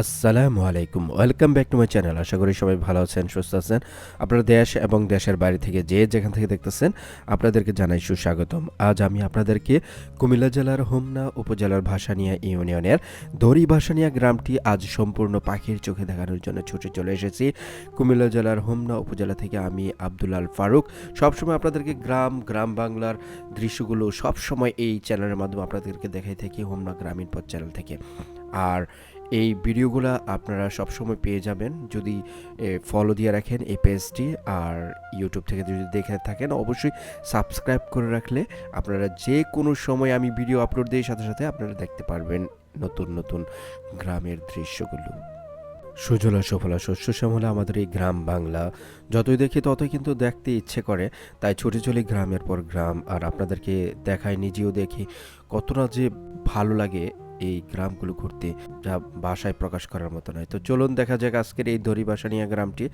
আসসালামু আলাইকুম। Welcome back to my channel আশা করি সবাই ভালো আছেন, সুস্থ আছেন। আপনারা দেশ এবং দেশের বাইরে থেকে যে যেখান থেকে দেখতেছেন, আপনাদেরকে জানাই সুস্বাগতম। আজ আমি আপনাদেরকে কুমিল্লা জেলার হোমনা উপজেলার ভাসানিয়া ইউনিয়নের দড়ি ভাসানিয়া গ্রামটি আজ সম্পূর্ণ পাখির চোখে দেখানোর জন্য ছুটে চলে এসেছি। কুমিল্লা জেলার হোমনা উপজেলা থেকে আমি আব্দুল আল ফারুক। সবসময় আপনাদেরকে গ্রাম গ্রাম বাংলার দৃশ্যগুলো সবসময় এই চ্যানেলের মাধ্যমে আপনাদেরকে দেখাই থাকি হোমনা গ্রামীণ পথ চ্যানেল থেকে। আর এই ভিডিওগুলো আপনারা সবসময় পেয়ে যাবেন। যদি ফলো দিয়ে রাখেন এই পেজটি আর ইউটিউব থেকে যদি দেখে থাকেন, অবশ্যই সাবস্ক্রাইব করে রাখলে আপনারা যে কোনো সময় আমি ভিডিও আপলোড দিই, সাথে সাথে আপনারা দেখতে পারবেন নতুন নতুন গ্রামের দৃশ্যগুলো। সুজলা, সফলা, শস্য শ্যামলা আমাদের এই গ্রাম বাংলা। যতই দেখি ততই কিন্তু দেখতে ইচ্ছে করে। তাই ছুটে চলি গ্রামের পর গ্রাম। আর আপনাদেরকে দেখায় নিজেও দেখি কতটা যে ভালো লাগে এই গ্রামগুলো ঘুরতে। যা ভাষায় প্রকাশ করার মতো নয়। তো চলুন দেখা যাক আজকের এই দড়ি বাসানিয়া গ্রামটি।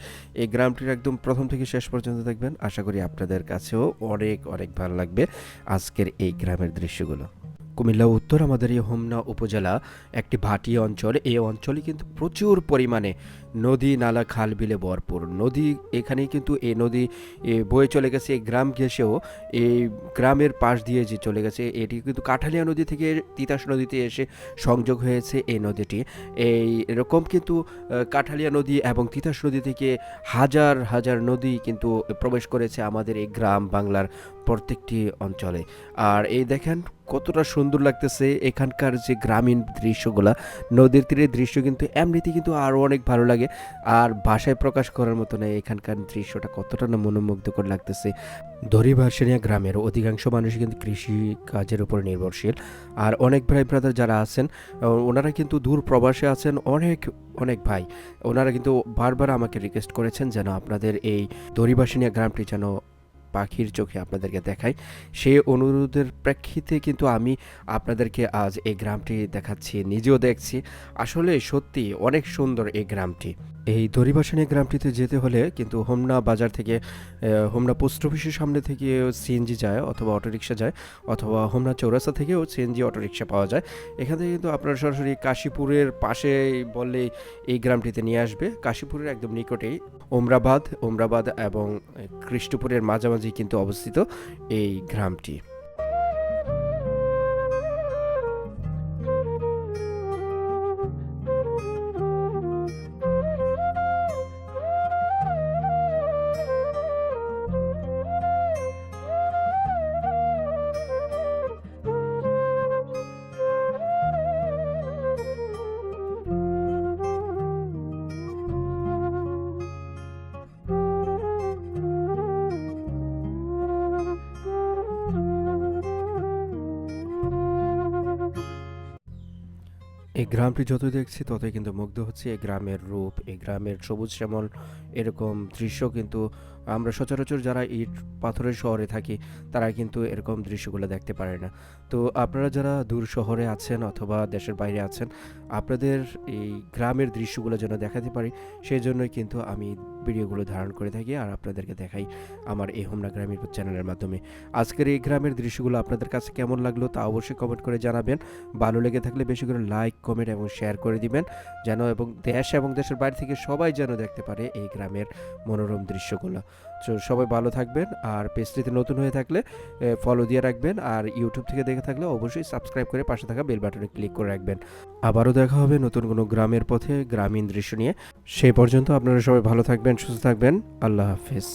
এই গ্রামটির একদম প্রথম থেকে শেষ পর্যন্ত দেখবেন। আশা করি আপনাদের কাছেও অনেক অনেক ভালো লাগবে আজকের এই গ্রামের দৃশ্যগুলো। কুমিল্লা উত্তর আমাদের এই হোমনা উপজেলা, একটি ভাটি অঞ্চল। এই অঞ্চলে কিন্তু প্রচুর পরিমাণে নদী, নালা, খাল বিলে ভরপুর। নদী এখানেই কিন্তু এই নদী বয়ে চলে গেছে, এই গ্রাম ঘেঁষেও। এই গ্রামের পাশ দিয়ে যে চলে গেছে, এটি কিন্তু কাঠালিয়া নদী থেকে তিতাস নদীতে এসে সংযোগ হয়েছে এই নদীটি। এই এরকম কিন্তু কাঠালিয়া নদী এবং তিতাস নদী থেকে হাজার হাজার নদী কিন্তু প্রবেশ করেছে আমাদের এই গ্রাম বাংলার প্রত্যেকটি অঞ্চলে। আর এই দেখেন কতটা সুন্দর লাগতেছে এখানকার যে গ্রামীণ দৃশ্যগুলা। নদীর তীরের দৃশ্য কিন্তু এমনিতে কিন্তু আরও অনেক ভালো লাগে। আর ভাষায় প্রকাশ করার মতো নয় এখানকার দৃশ্যটা কতটা না মনোমুগ্ধকর লাগতেছে। দরিভার্সিনিয়া গ্রামের অধিকাংশ মানুষ কিন্তু কৃষি কাজের উপর নির্ভরশীল। আর অনেক ভাই ব্রাদার যারা আছেন ওনারা কিন্তু দূর প্রবাসে আছেন অনেক অনেক ভাই। ওনারা কিন্তু বারবার আমাকে রিকোয়েস্ট করেছেন যেন আপনাদের এই দরিভার্সিনিয়া গ্রামটি যেন পাখির চোখে আপনাদেরকে দেখাই। সেই অনুরোধের প্রেক্ষিতে কিন্তু আমি আপনাদেরকে আজ এই গ্রামটি দেখাচ্ছি, নিজেও দেখছি। আসলে সত্যি অনেক সুন্দর এই গ্রামটি। এই দরিবাসানী গ্রামটিতে যেতে হলে কিন্তু হোমনা বাজার থেকে হোমনা পোস্ট অফিসের সামনে থেকে সিএনজি যায় অথবা অটোরিকশা যায় অথবা হোমনা চৌরাস্তা থেকেও সিএনজি অটোরিকশা পাওয়া যায়। এখান থেকে কিন্তু আপনারা সরাসরি কাশীপুরের পাশে বললে এই গ্রামটিতে নিয়ে আসবে। কাশীপুরের একদম নিকটেই ওমরাবাদ ওমরাবাদ এবং কৃষ্ণপুরের মাঝামাঝি কিন্তু অবস্থিত এই গ্রামটি। এই গ্রামটি যতই দেখছি, ততই কিন্তু মুগ্ধ হচ্ছে। এই গ্রামের রূপ, এই গ্রামের সবুজ শ্যামল, এরকম দৃশ্য কিন্তু আমরা সচরাচর যারা ইট পাথরের শহরে থাকি, তারা কিন্তু এরকম দৃশ্যগুলো দেখতে পারে না। তো আপনারা যারা দূর শহরে আছেন অথবা দেশের বাইরে আছেন, আপনাদের এই গ্রামের দৃশ্যগুলো যেন দেখাতে পারি সেই জন্যই কিন্তু আমি ভিডিওগুলো ধারণ করে থাকি আর আপনাদেরকে দেখাই আমার এই হোমনা গ্রামের চ্যানেলের মাধ্যমে। আজকের এই গ্রামের দৃশ্যগুলো আপনাদের কাছে কেমন লাগল তা অবশ্যই কমেন্ট করে জানাবেন। ভালো লেগে থাকলে বেশি করে লাইক, কমেন্ট এবং শেয়ার করে দিবেন, যেন এবং দেশ এবং দেশের বাইরে থেকে সবাই যেন দেখতে পারে এই গ্রামের মনোরম দৃশ্যগুলো। সবাই ভালো থাকবেন আর পেজটিতে নতুন হয়ে থাকলে ফলো দিয়ে রাখবেন আর ইউটিউব থেকে দেখে থাকলে অবশ্যই সাবস্ক্রাইব করে পাশে থাকা বেল বাটনে ক্লিক করে রাখবেন। আবারও দেখা হবে নতুন কোনো গ্রামের পথে, গ্রামীণ দৃশ্য নিয়ে। সেই পর্যন্ত আপনারা সবাই ভালো থাকবেন, সুস্থ থাকবেন। আল্লাহ হাফিজ।